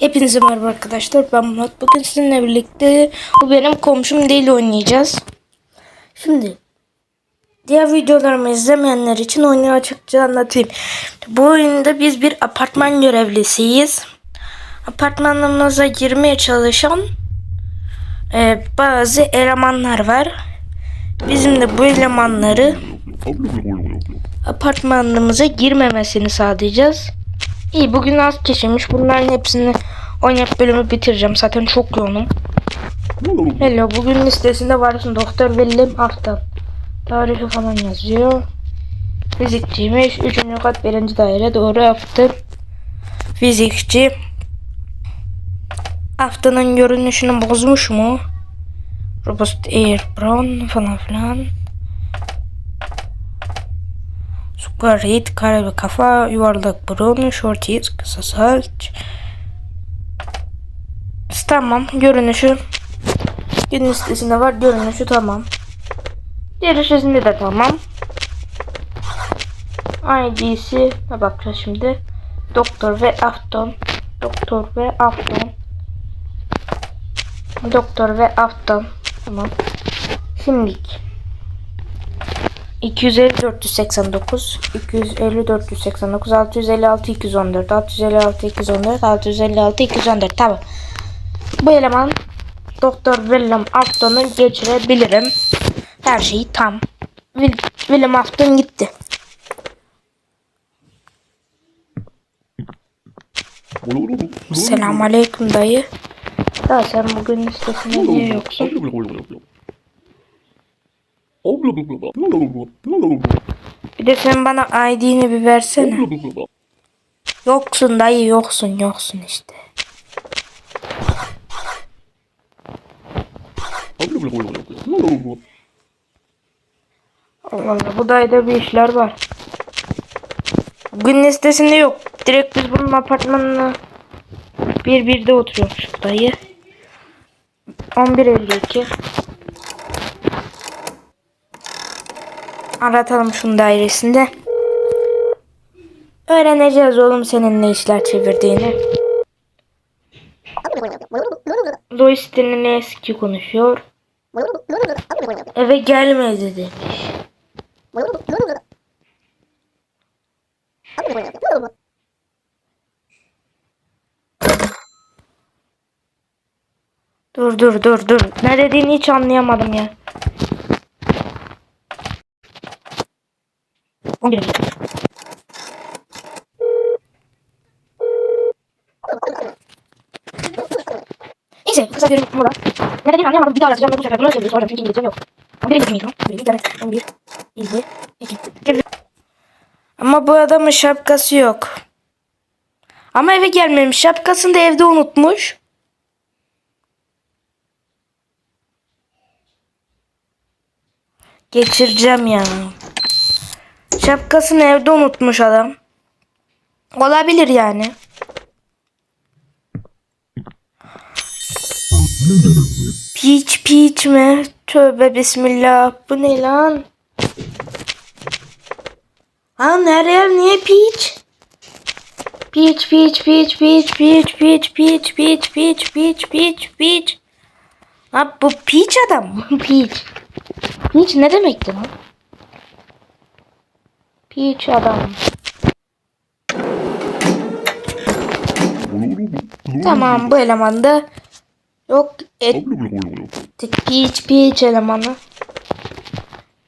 Hepinize merhaba arkadaşlar. Ben Murat. Bugün sizinle birlikte bu benim komşum değil oynayacağız. Şimdi diğer videolarımı izlemeyenler için oyunu açıkça anlatayım. Bu oyunda biz bir apartman görevlisiyiz. Apartmanımıza girmeye çalışan e, bazı elemanlar var. Bizim de bu elemanları apartmanımıza girmemesini sağlayacağız. İyi bugün az kişiymiş. Bunların hepsini oynayıp bölümü bitireceğim. Zaten çok yoğunum. Hello bugün listesinde varsın Doktor William Aftan. Tarihi falan yazıyor. Fizikçiymiş. Üçüncü kat birinci daire doğru yaptım. Fizikçi. Aftan'ın görünüşünü bozmuş mu? Robust Air Brown falan filan. Hit, kare bir kafa, yuvarlak burun, short hit, kısa saç. Tamam, görünüşü. Gün listesinde var, görünüşü tamam. Listesinde de tamam. ID'si, ne bakacağız şimdi. Doktor ve Afton. Doktor ve Afton. Doktor ve Afton. Tamam. Şimdilik. 250 489 250 489 656 214 656 214 656 214 tamam. Bu eleman Doktor William Afton'u geçirebilirim. Her şeyi tam. Will, William Afton gitti. Selamun Aleyküm dayı. Daha sen bugün listesinde niye yoksun? Bir de sen bana ID'ni bir versene. Yoksun dayı yoksun yoksun işte. Allah Allah bu dayıda bir işler var. Gün listesinde yok. Direkt biz bunun apartmanına bir birde oturuyormuş bu dayı. 11.52 Aratalım şunun dairesinde. Öğreneceğiz oğlum senin ne işler çevirdiğini. Lois ne eski konuşuyor. Eve gelmedi demiş. Dur dur dur dur. Ne dediğini hiç anlayamadım ya. 11 Neyse kısa bir mola. Ne dediğini anlayamadım. Bir daha yazacağım ve bu sefer bunu söyleyeceğim. Soracağım çünkü İngilizcem yok. 11 İngilizcem yok. 11 İngilizcem 11 İlgi 2 Ama bu adamın şapkası yok. Ama eve gelmemiş. Şapkasını da evde unutmuş. Geçireceğim ya. Şapkasını evde unutmuş adam. Olabilir yani. Peach peach mi? Tövbe bismillah. Bu ne lan? Ha nereye? Niye peach? Peach peach peach peach peach peach peach peach peach peach peach peach. Ha bu peach adam? Peach. Peach ne demekti lan? Peach adam. Tamam bu elemanda yok ettik Peach Peach elemanı.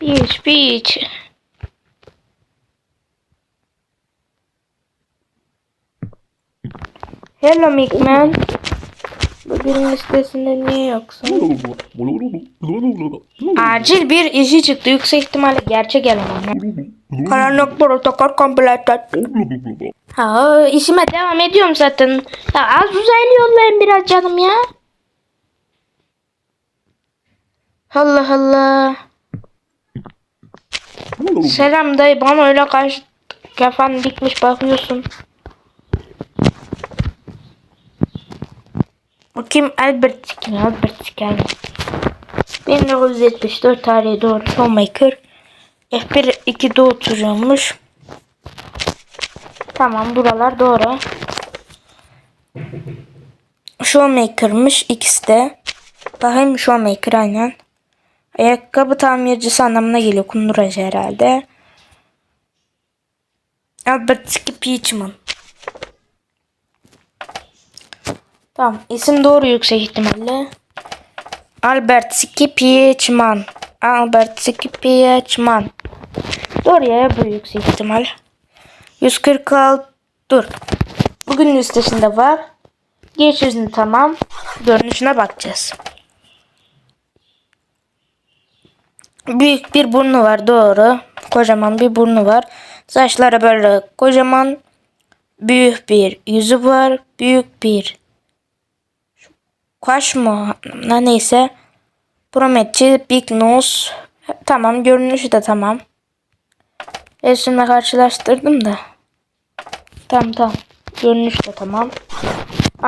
Peach Peach. Hello Mickman. Bugün listesinde niye yoksun? Acil bir işi çıktı. Yüksek ihtimalle gerçek eleman. Karanlık protokol completed. Ha işime devam ediyorum zaten. Ya az uzaylı yollayın biraz canım ya. Allah Allah. Selam dayı bana öyle karşı kafan dikmiş bakıyorsun. Bakayım Albert kim? Albert geldi. 1974 tarihi doğru Showmaker. F1 2'de oturuyormuş. Tamam buralar doğru. Showmaker'mış ikisi de. Bakayım Showmaker aynen. Ayakkabı tamircisi anlamına geliyor. Kunduracı herhalde. Albert Skipichman. Tamam. isim doğru yüksek ihtimalle. Albert Skipichman. Albert Skipichman. Doğru ya bu yüksek ihtimal. 146 dur. Bugün listesinde var. Geçişini tamam. Görünüşüne bakacağız. Büyük bir burnu var doğru. Kocaman bir burnu var. Saçları böyle kocaman. Büyük bir yüzü var. Büyük bir kaş mı? Ne neyse. Prometçi, Big Nose. Tamam görünüşü de tamam. Resimle karşılaştırdım da. Tamam tamam. Görünüş de tamam.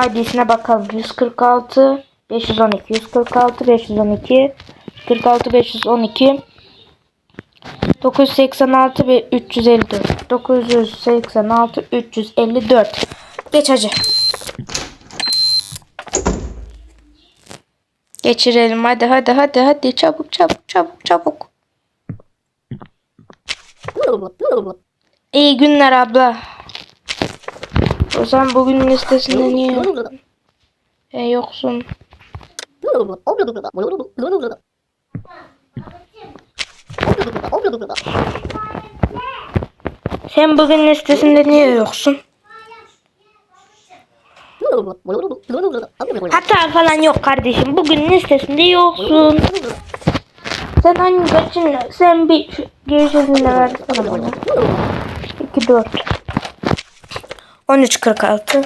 ID'sine bakalım. 146 512 146 512 46 512 986 ve 354 986 354 Geç hacı. Geçirelim hadi hadi hadi hadi çabuk çabuk çabuk çabuk. İyi günler abla. O zaman bugün listesinde niye? E, yoksun? Sen bugün listesinde niye yoksun? Hata falan yok kardeşim. Bugün listesinde yoksun. Sen hangi kaçın? Sen bir girişini versene bana. 2 4 13 46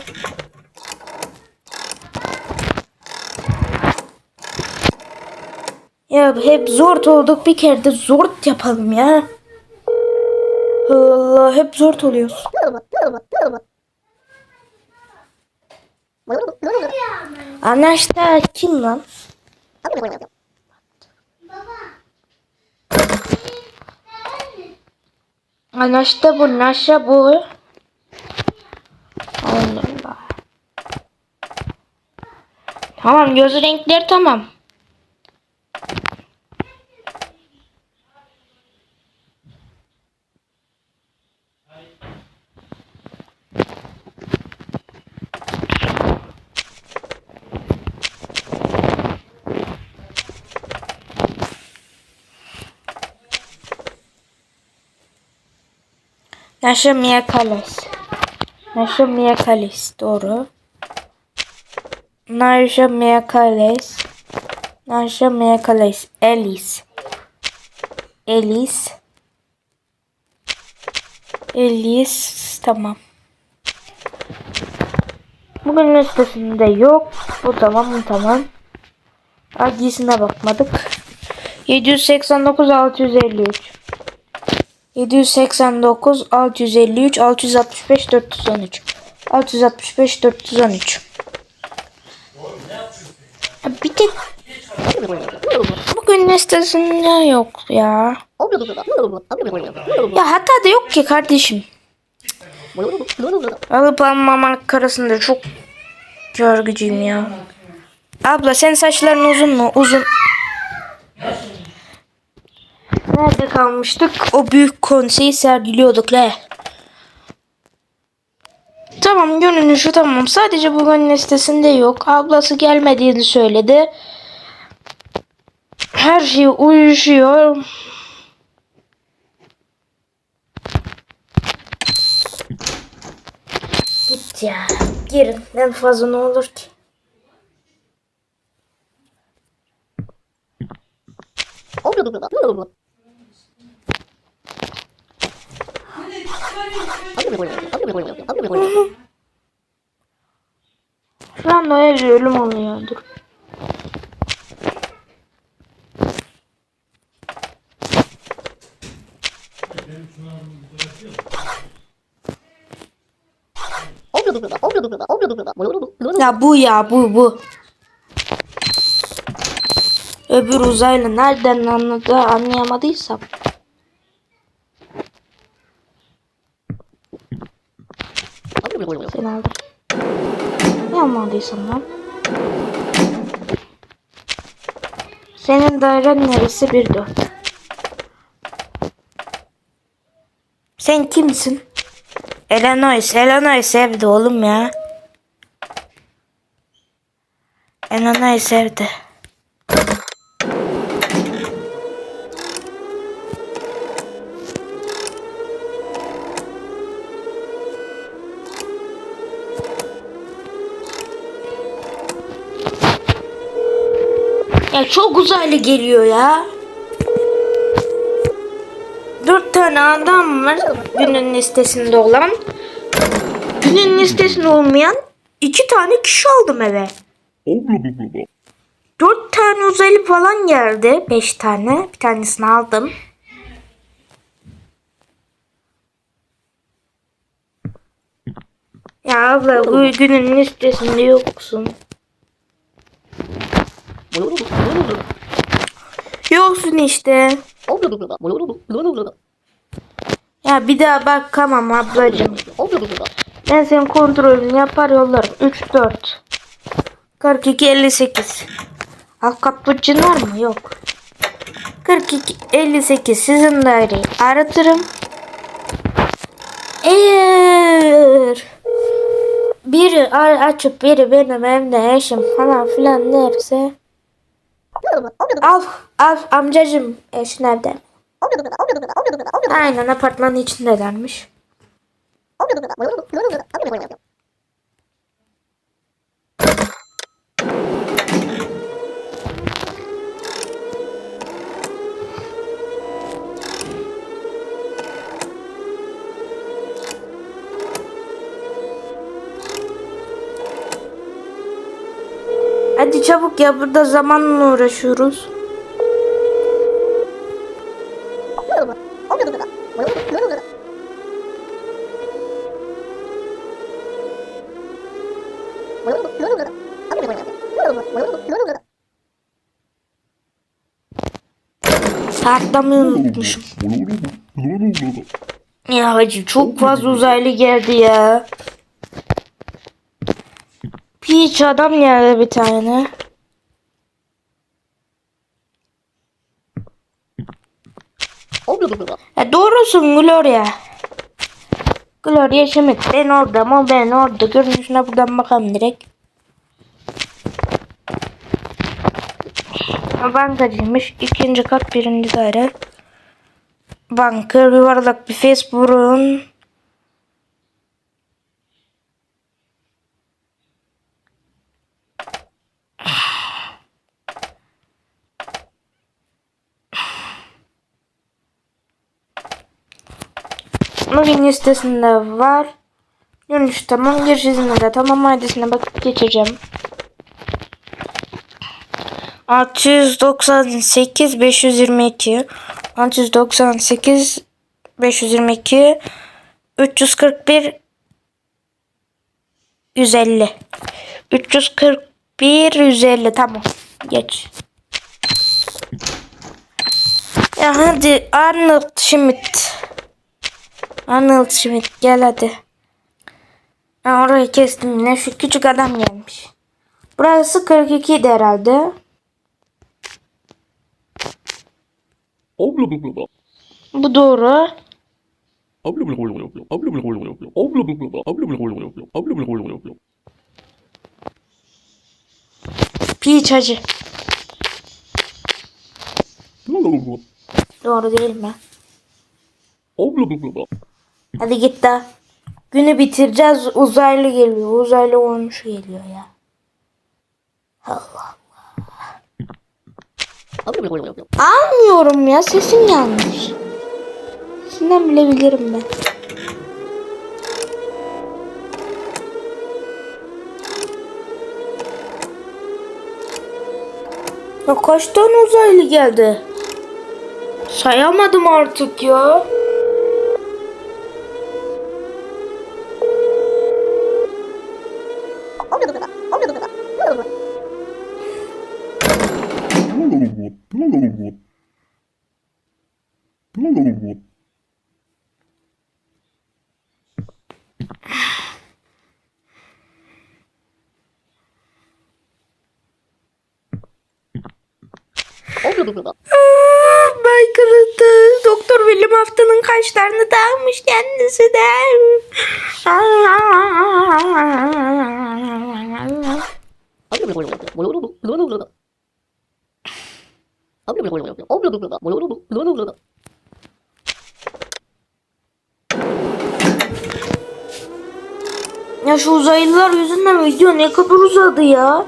Ya hep zor olduk bir kere de zor yapalım ya. Allah hep zor oluyoruz. Anaşta kim lan? Anaşta bu Naşa bu. Allah Allah. Tamam göz renkleri tamam. Nasha Miyakalis. Nasha Miyakalis. Doğru. Nasha Miyakalis. Nasha Miyakalis. Elis. Elis. Elis. Tamam. Bugün listesinde yok. Bu tamam bu tamam. Adresine bakmadık. 789 653 789 653 665 413 665 413 Ya Bir tek bugün listesinde yok ya. Ya hata da yok ki kardeşim. Alıp almamak arasında çok görgücüyüm ya. Abla senin saçların uzun mu? Uzun. Nerede kalmıştık? O büyük konseyi sergiliyorduk le. Tamam görünüşü tamam. Sadece bugün listesinde yok. Ablası gelmediğini söyledi. Her şey uyuşuyor. Git ya. Girin. En fazla ne olur ki? Şu an evde ölüm oluyordur. Ya bu ya bu bu. Öbür uzaylı nereden anladı anlayamadıysam. Seni aldım. Ya almadıysam lan? Senin dairen neresi? 1-4. Sen kimsin? Illinois. Illinois evde oğlum ya. Illinois evde. Çok uzaylı geliyor ya. Dört tane adam var günün listesinde olan. Günün listesinde olmayan iki tane kişi aldım eve. Dört tane uzaylı falan geldi. Beş tane. Bir tanesini aldım. Ya abla bu günün listesinde yoksun. Yoksun işte. Ya bir daha bakamam ablacığım. Ben senin kontrolünü yapar yollarım. 3 4 42 58 Alt kapıcın var mı? Yok. 42 58 sizin daireyi aratırım. Eğer biri açıp biri benim evde eşim falan filan derse al al amcacım eşin evde. Aynen apartmanın içindelermiş. Hadi çabuk ya burada zamanla uğraşıyoruz. Saatlamayı unutmuşum. Ya hacı çok fazla uzaylı geldi ya. Peach adam geldi bir tane. Ya doğrusun Gloria. Gloria Schmidt. Ben orada ama ben orada. Görünüşüne buradan bakalım direkt. Bankacıymış. İkinci kat birinci daire. Banka yuvarlak bir Facebook'un Bugün listesinde var. Dönüş tamam. Giriş izni de tamam. Adresine bakıp geçeceğim. 698 522 698 522 341 150 341 150 tamam. Geç. Ya hadi Arnold Schmidt. Arnold Schmidt gel hadi. Ben orayı kestim yine. Şu küçük adam gelmiş. Burası 42 idi herhalde. Bu doğru. Peach hacı. Doğru değil mi? Hadi git daha. Günü bitireceğiz. Uzaylı geliyor. Uzaylı olmuş geliyor ya. Allah. Almıyorum ya. Sesim yanlış. Sesinden bile bilirim ben. Ya kaç tane uzaylı geldi? Sayamadım artık ya. Bay kırıldı. Doktor William haftanın kaşlarını dağılmış kendisi de. Ya şu uzaylılar yüzünden video ne kadar uzadı ya.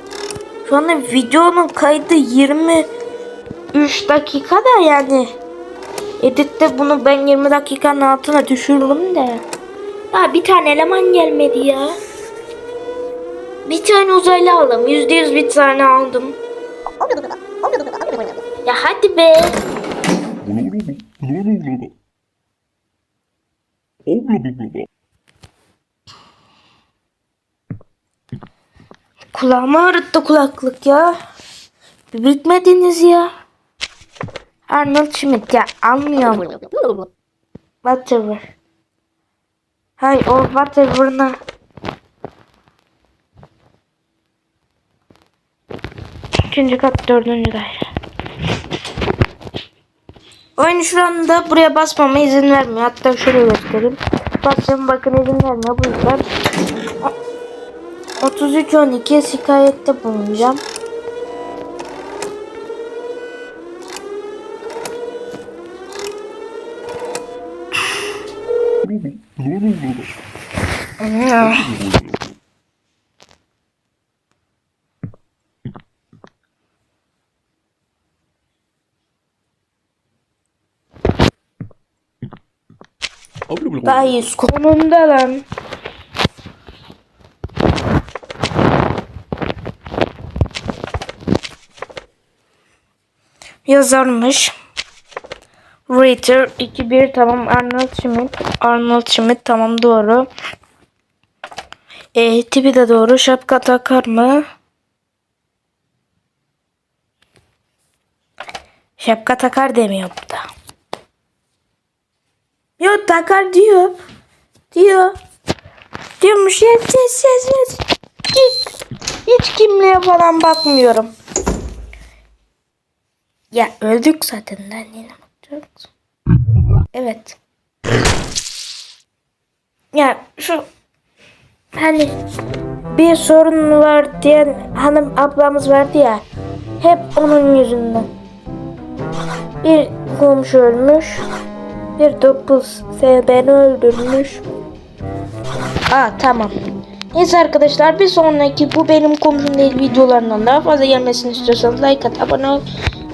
Şu anda videonun kaydı 23 dakika da yani. Editte bunu ben 20 dakikanın altına düşürdüm de. Ya bir tane eleman gelmedi ya. Bir tane uzaylı aldım. Yüzde yüz bir tane aldım. Ya hadi be. Kulağımı ağrıttı kulaklık ya. Bitmediniz ya. Arnold Schmidt ya anlıyorum. Whatever. Hay o whatever'ına. İkinci kat dördüncü daire. Oyun şu anda buraya basmama izin vermiyor. Hatta şöyle göstereyim. Basacağım bakın izin vermiyor. Bu yüzden 33-12 şikayette bulunacağım. Yüz konumda lan. Yazarmış. Reader 2-1 tamam Arnold Schmidt. Arnold Schmidt tamam doğru. E, tipi de doğru. Şapka takar mı? Şapka takar demiyor burada. Yok takar diyor. Diyor. Diyormuş yes yes yes yes. Hiç, hiç kimliğe falan bakmıyorum. Ya öldük zaten lan yine bakacağız. Evet. Ya şu hani bir sorun var diyen hanım ablamız vardı ya. Hep onun yüzünden. Bir komşu ölmüş. Bir dokuz beni öldürmüş. Aa tamam. Neyse arkadaşlar bir sonraki bu benim komşum değil videolarından daha fazla gelmesini istiyorsanız like at abone ol.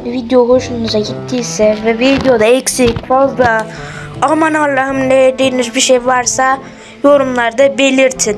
Video hoşunuza gittiyse ve videoda eksik fazla aman Allah'ım ne dediğiniz bir şey varsa yorumlarda belirtin.